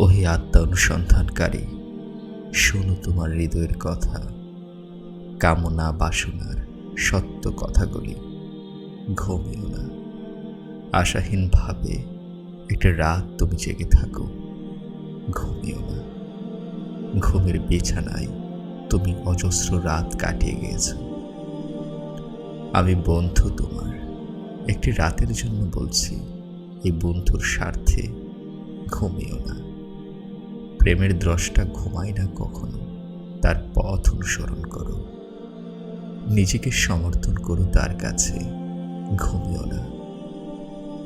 ওহে আত্মা অনুসন্ধানকারী, শোনো তোমার হৃদয়ের কথা, কামনা বাসনার সত্য কথাগুলি। ঘুমিও না। আশাহীনভাবে একটা রাত তুমি জেগে থাকো। ঘুমিও না। ঘুমের বিছানায় তুমি অজস্র রাত কাটিয়ে গিয়েছ। আমি বন্ধু তোমার, একটি রাতের জন্য বলছি, এই বন্ধুর স্বার্থে ঘুমিও না। প্রেমের দ্রষ্টা ঘুমায় না কখনো। তার পথ অনুসরণ করো। নিজেকে সমর্থন করো তার কাছে। ঘুমিও না।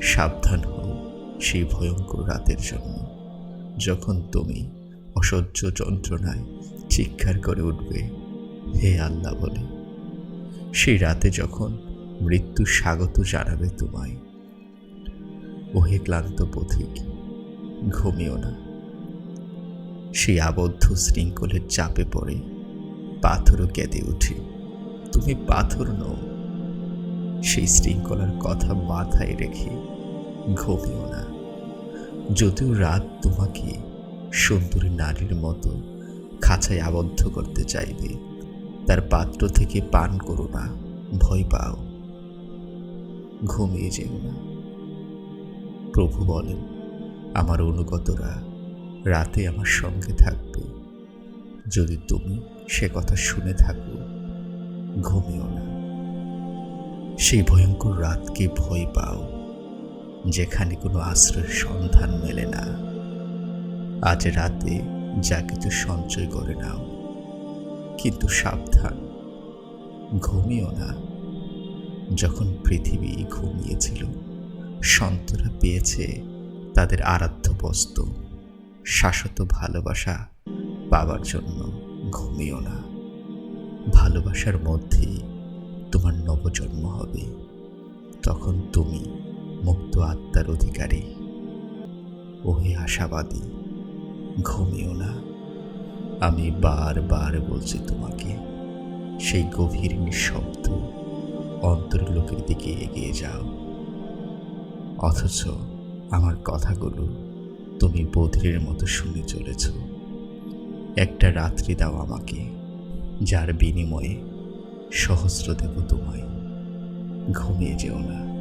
সাবধান হও সেই ভয়ঙ্কর রাতের জন্য। যখন তুমি অসহ্য যন্ত্রণায় চিৎকার করে উঠবে, হে আল্লাহ বলে। সেই রাতে যখন মৃত্যু স্বাগত জানাবে তোমায়, ওহে ক্লান্ত পথিক, ঘুমিও না। সেই আবদ্ধ শৃঙ্খলের চাপে পড়ে, পাথরও কেঁদে উঠে তুমি পাথর নও। সেই শৃঙ্খলার কথা মাথায় রেখে ঘুমিও না। যদিও রাত তোমাকে সুন্দরী নারীর মতো খাঁচায় আবদ্ধ করতে চাইবে, তার পাত্র থেকে পান করো না, ভয় পাও। ঘুমিয়ে যেও না। প্রভু বলেন, আমার অনুগতরা রাতে আমার সঙ্গে থাকবে। যদি তুমি সে কথা শুনে থাকো, ঘুমিও না। সেই ভয়ঙ্কর রাতকে ভয় পাও, যেখানে কোনো আশ্রয়ের সন্ধান মেলে না। আজ রাতে যা কিছু সঞ্চয় করে নাও, কিন্তু সাবধান, ঘুমিও না। যখন পৃথিবী ঘুমিয়েছিল, সন্তরা পেয়েছে তাদের আরাধ্য বস্তু। শাশ্বত ভালোবাসা পাওয়ার জন্য ঘুমিও না। ভালোবাসার মধ্যেই তোমার নবজন্ম হবে। তখন তুমি মুক্ত আত্মার অধিকারী। ওহে আশাবাদী, ঘুমিও না। আমি বারবার বলছি তোমাকে, সেই গভীর নিঃশব্দ অন্তর্লোকের দিকে এগিয়ে যাও। অথচ আমার কথাগুলো তুমি বধিরের মতো শুনে চলেছ। একটা রাত্রি দাও আমাকে, যার বিনিময়ে সহস্র দেব তোমায় ঘুমিয়ে যেও না।